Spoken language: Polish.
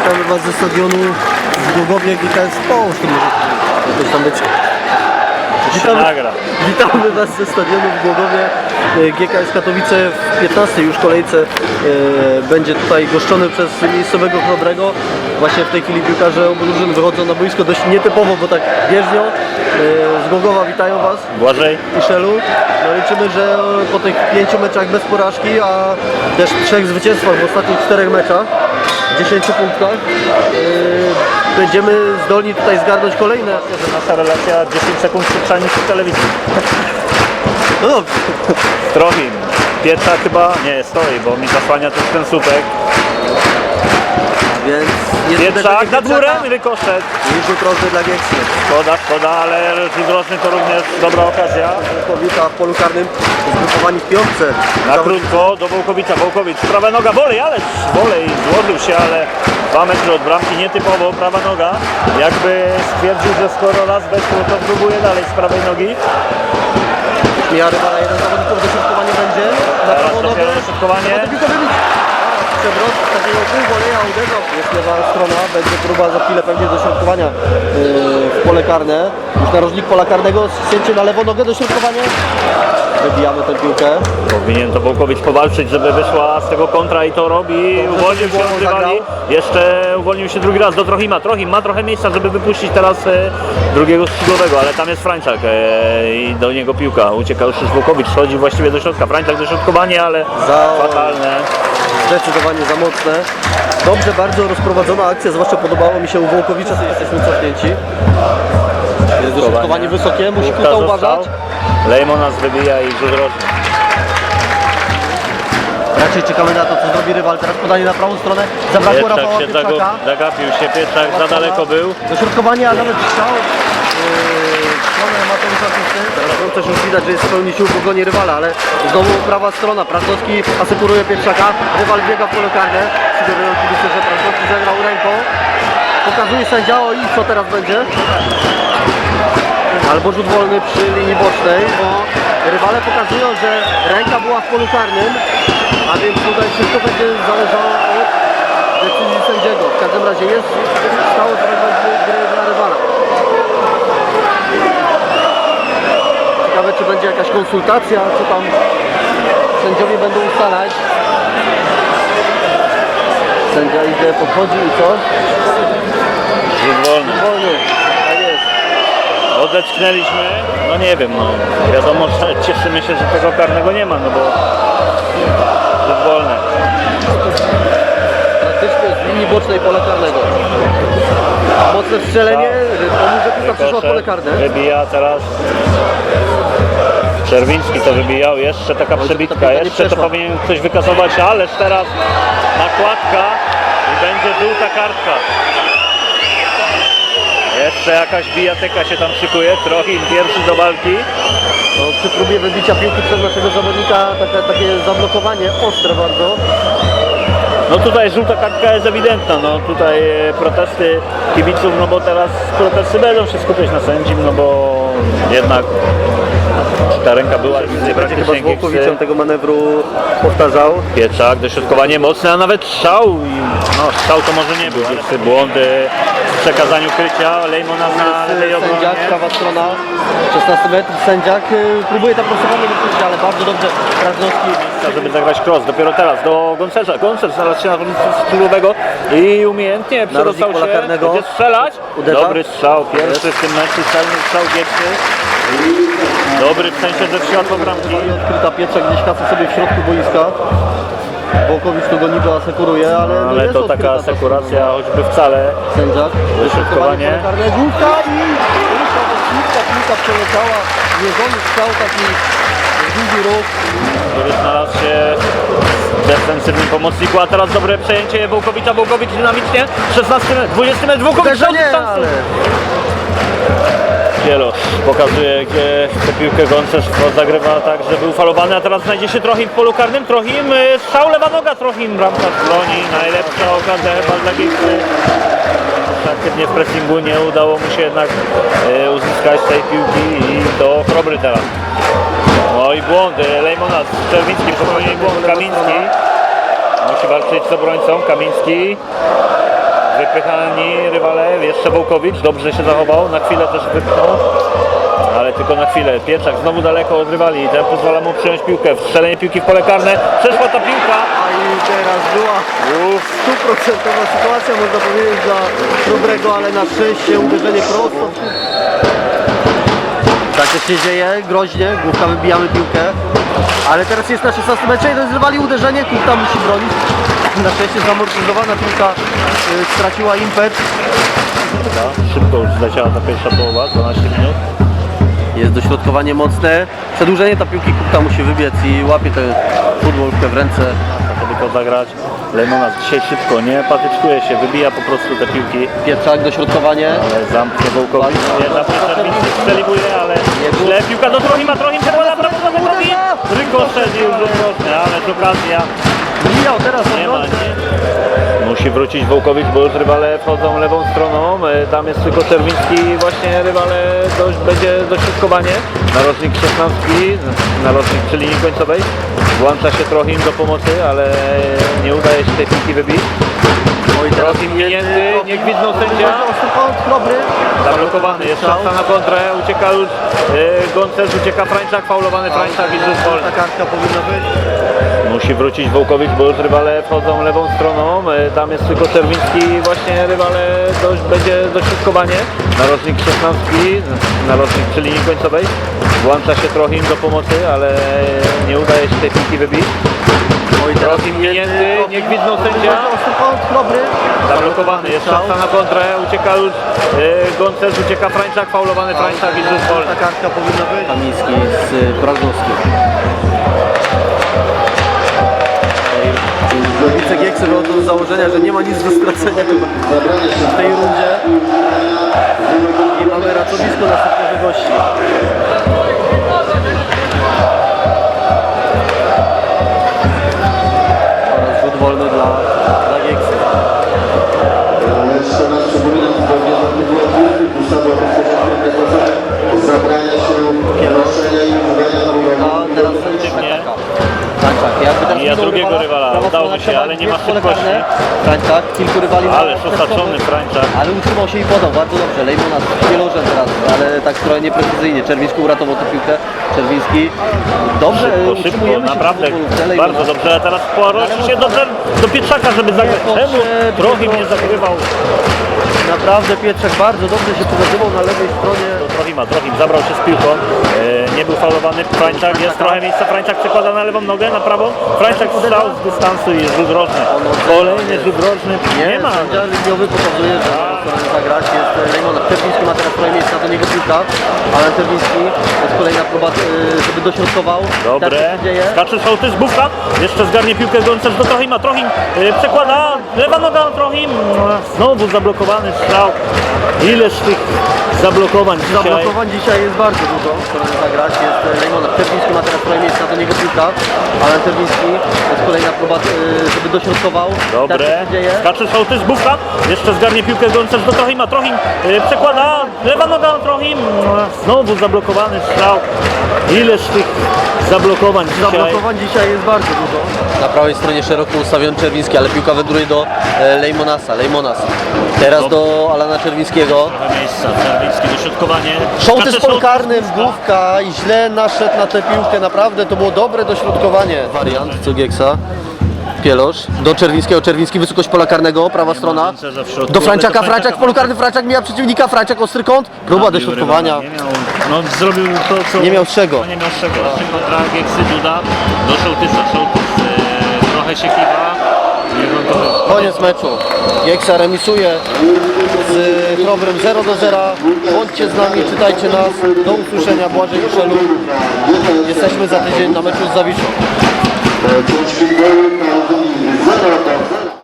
Witamy Was ze stadionu w Głogowie GKS Połóż. To może jakoś tam być. Witamy, witamy Was ze stadionu w Głogowie. E, GKS Katowice w 15 już kolejce e, będzie tutaj goszczony przez miejscowego Chrobrego. Właśnie w tej chwili piłkarze obu drużyn wychodzą na boisko dość nietypowo, bo tak bieżnio. E, z Głogowa witają Was. Błażej, i Szelu. No liczymy, że po tych pięciu meczach bez porażki, a też trzech zwycięstwach w ostatnich czterech meczach, 10 punktach, yy, będziemy zdolni tutaj zgarnąć kolejne. że nasza relacja 10 sekund szybsza niż w telewizji. No dobrze. Trochim. Pietrza chyba nie stoi, bo mi zasłania też ten słupek. Więc Pietrzak nad murem, rykoszet. I rzut rożny dla Gieksy. Szkoda, szkoda, ale rzut to również dobra okazja. Wołkowita w polu karnym, zgrupowani w piątce. Na krótko do Wołkowicza. Wołkowicz, prawa noga, wolej, ale wolej złożył się, ale dwa metry od bramki, nietypowo, prawa noga. Jakby stwierdził, że skoro raz weszło, to próbuje dalej z prawej nogi. Mija rywala, jeden zawodników, dośrodkowanie będzie. Na prawą nogę. dośrodkowanie. Przewrot takiego półwoleja uderzał. Jest lewa strona, będzie próba za chwilę pewnie dośrodkowania yy, w pole karne. Już narożnik pola karnego, zcięcie na lewą nogę, dośrodkowanie. Wybijamy tę piłkę. Powinien to Wołkowicz powalczyć, żeby wyszła z tego kontra i to robi. Uwolnił się od rywali. Jeszcze uwolnił się drugi raz do Trochima. Trochim ma trochę miejsca, żeby wypuścić teraz e, drugiego skrzydłowego, ale tam jest Frańczak e, i do niego piłka. Ucieka już Wołkowicz, chodzi właściwie do środka. Frańczak dośrodkowanie, ale Za- fatalne. Zdecydowanie za mocne. Dobrze, bardzo rozprowadzona akcja, zwłaszcza podobało mi się u Wołkowicza, że jesteśmy cofnięci. Jest dośrodkowanie wysokie, musi Kuta uważać. Lejmon nas wybija i rzut. Raczej czekamy na to, co zrobi rywal. Teraz podanie na prawą stronę. Zabrakło Pietrzak Rafała się Pietrzaka. zagapił się, Pietrzak za daleko był. Dośrodkowanie, a nawet strzał. Yy, stronę Mateusza Kusty. Teraz no, też już widać, że jest w pełni sił w obronie rywala, ale znowu prawa strona. Prazdowski asekuruje Pietrzaka. Rywal biega w pole karne. Sugerują kibice, że Prazdowski zagrał ręką. Pokazuje sędzia, i co teraz będzie? Albo rzut wolny przy linii bocznej, bo rywale pokazują, że ręka była w polu karnym, a więc tutaj wszystko będzie zależało od decyzji sędziego. W każdym razie jest stało fragment gry dla rywala. Ciekawe, czy będzie jakaś konsultacja, co tam sędziowie będą ustalać. Sędzia idzie, podchodzi i co? Rzut wolny. Wolny. Tak jest. Odetknęliśmy, no nie wiem, no wiadomo, że cieszymy się, że tego karnego nie ma, no bo rzut wolny. Praktycznie z linii bocznej pola karnego. Mocne strzelenie, piłka przeszła w pole karne. Wybija teraz. Czerwiński to wybijał, jeszcze taka ta przebitka, jeszcze to powinien ktoś wykasować, ależ teraz nakładka i będzie żółta kartka. Jeszcze jakaś bijatyka się tam szykuje, trochę pierwszy do walki. No, przy próbie wybicia piłki przez naszego zawodnika takie, takie zablokowanie ostre bardzo. No tutaj żółta kartka jest ewidentna, no tutaj e, protesty kibiców, no bo teraz protesty będą się skupiać na sędzim, no bo jednak ta ręka była Nie będzie chyba z tego manewru powtarzał. Pieczak, dośrodkowanie mocne, a nawet strzał. i- No strzał to może nie był, Gieksy błądy w przekazaniu krycia, Lejmona na lewej Sędziak, obronie. prawa strona, 16 metrów, sędziak y, próbuje tam prostowanie wypuścić, ale bardzo dobrze Prazdowski Żeby zagrać cross, dopiero teraz do Goncerza. Goncerz znalazł się na skrzydłowego i umiejętnie przedostał się, karnego. będzie strzelać. Uderza. Dobry strzał, pierwszy w tym meczu, celny strzał Gieksy. Dobry w sensie, że światło bramki. Odkryta Pietrzak gdzieś kasy sobie w środku boiska. Wołkowicz tu go niby asekuruje, ale, no Ale jest to taka ta asekuracja, choćby wcale. Sędziak, karne, główka i do śliwka, piłka przeleciała, mierzony strzał, taki długi ruch. który znalazł się w defensywnym pomocniku, a teraz dobre przejęcie Wołkowicza, Wołkowicz dynamicznie, 16, 20 metr, Wołkowicz Uderzenie, szansu. Kielosz pokazuje, tę piłkę Goncerz zagrywa tak, że był falowany, a teraz znajdzie się Trochim w polu karnym, Trochim, y, strzał lewa noga, Trochim, bramka broni, najlepsza okazja chyba dla Gieksy. Aktywnie w pressingu nie udało mu się jednak y, uzyskać tej piłki i to Chrobry teraz. No i błądy, Lejmona, Czerwiński popełnił błąd, Kamiński musi walczyć z obrońcą, Kamiński Wypychani rywale, jeszcze Wołkowicz, dobrze się zachował, na chwilę też wypchnął. Ale tylko na chwilę. Pieczak znowu daleko od rywali. Ten pozwala mu przyjąć piłkę. Strzelenie piłki w pole karne. Przeszła ta piłka. A i teraz była stuprocentowa sytuacja, można powiedzieć, dla Dobrego, ale na szczęście uderzenie prosto. Tak też się dzieje, groźnie, główka wybijamy piłkę. Ale teraz jest na 16 metrze, jeden z rywali uderzenie, Kuchta musi bronić. Na szczęście zamortyzowana piłka y, straciła impet. Szybko już zleciała ta pierwsza połowa, 12 minut. Jest dośrodkowanie mocne. Przedłużenie ta piłki Kuchta musi wybiec i łapie tę futbolkę w ręce. To tylko zagrać. Lemonas dzisiaj szybko, nie patyczkuje się, wybija po prostu te piłki. Pietrzak, dośrodkowanie. Ale zamknie Wołkowicz. Nie, na Czerwiński strzeliwuje, ale źle. Piłka do Trochima, Trochim przekłada prawo do. Rykoszet już ale okazja. Mijał teraz Nie ma, nie. Musi wrócić Wołkowicz, bo już rywale wchodzą lewą stroną. E, Tam jest tylko Czerwiński, właśnie rywale dość, będzie dośrodkowanie. Narożnik 16, narożnik przy linii końcowej. Włącza się Trochim do pomocy, ale nie udaje się tej piłki wybić. Oj, teraz minięty, nie gwizdnął sędzia. Dobry. Zablokowany, jest szansa na kontrę, ucieka już e, ucieka Frańczak, faulowany Frańczak i rzut wolny. Ta kartka powinna być. Musi wrócić Wołkowicz, bo już rywale wchodzą lewą stroną. E, Tam jest tylko Czerwiński, właśnie rywale dość, będzie dośrodkowanie. Narożnik 16, narożnik przy linii końcowej. Włącza się Trochim do pomocy, ale nie udaje się tej piłki wybić. Oj, teraz Trochim minięty, nie gwizdnął sędzia. Dobry. Zablokowany, jest szansa na kontrę, ucieka już e, Gonces, ucieka Frańczak, faulowany Frańczak i rzut wolny. Ta kartka powinna być. Kamiński z y, Brazdowskim. Nowice Gieksy wychodzą z założenia, że nie ma nic do stracenia chyba w tej rundzie. I mamy ratowisko następnego gości. Nie. Tak, tak. Teraz I ja drugiego rywala. Udało mi się, ale nie ma szybkości. Tak, tak. Kilku rywali. Ale osaczony Frańczak. Ale utrzymał się i podał bardzo dobrze. Lejmona wielożem teraz, ale tak trochę nieprecyzyjnie. Czerwiński uratował tę piłkę. Czerwiński. Dobrze, Szybko, szybko, utrzymujemy się naprawdę futbolu. Lejmona. bardzo dobrze, a teraz porosi się do, do Pietrzaka, żeby zagrać. Czemu potrzebny, Trochim nie zagrywał? Naprawdę Pietrzak bardzo dobrze się pokazywał na lewej stronie. Do Trochima, Trochim zabrał się z piłką, e, nie był faulowany, Frańczak, jest trochę miejsca, Frańczak przekłada na lewą nogę, na prawą, Frańczak strzał z dystansu i rzut rożny. Kolejny rzut rożny, nie ma. Liniowy pokazuje, że ma zagrać. Jest Lejmona. Czerwiński ma teraz trochę miejsca do niego piłka. Ale Czerwiński jest kolejna próba, e, żeby dośrodkował. Tak Dobre, się dzieje. skacze sołtys, bufka, jeszcze zgarnie piłkę Goncerz do Trochima, Trochim e, przekłada, lewa noga Trochim, znowu zablokowany strzał. Ileż tych zablokowań dzisiaj. Zablokowań dzisiaj jest bardzo dużo, które zagrać. Jest Lejmona. Czerwiński ma teraz trochę miejsca do niego piłka. Ale Czerwiński jest kolejna próba, e, żeby dośrodkował. Tak Dobre, się dzieje. skacze sołtys, bufka, jeszcze zgarnie piłkę Goncerz do Trochima, Trochim e, przekłada, lewa noga Trochim, znowu zablokowany strzał. Ileż tych zablokowań dzisiaj. Zablokowań dzisiaj jest bardzo dużo. Na prawej stronie szeroko ustawiony Czerwiński, ale piłka wędruje do e, Lejmonasa. Lejmonas. Teraz do Alana Czerwińskiego. Trochę miejsca, Czerwiński, dośrodkowanie. Sołtys Skacze pol karny, sołtys, bufka. główka i źle naszedł na tę piłkę. Naprawdę to było dobre dośrodkowanie. Wariant co Gieksa. Pielosz do Czerwińskiego, Czerwiński, wysokość pola karnego, prawa strona. Do Franciaka. Franciak w polu karnym, Franciak mija przeciwnika, Franciak ostry kąt, próba dośrodkowania. Nie miał, no zrobił to, co... Nie miał z czego. No, nie miał z czego. Gieksy Duda do Sołtysa. Sołtys e, trochę się kiwa. To... Koniec meczu. Gieksa remisuje z Krobrem 0 do 0. Bądźcie z nami, czytajcie nas. Do usłyszenia, Błażej Miszelu. Jesteśmy za tydzień na meczu z Zawiszą. Pięć minut, 0 do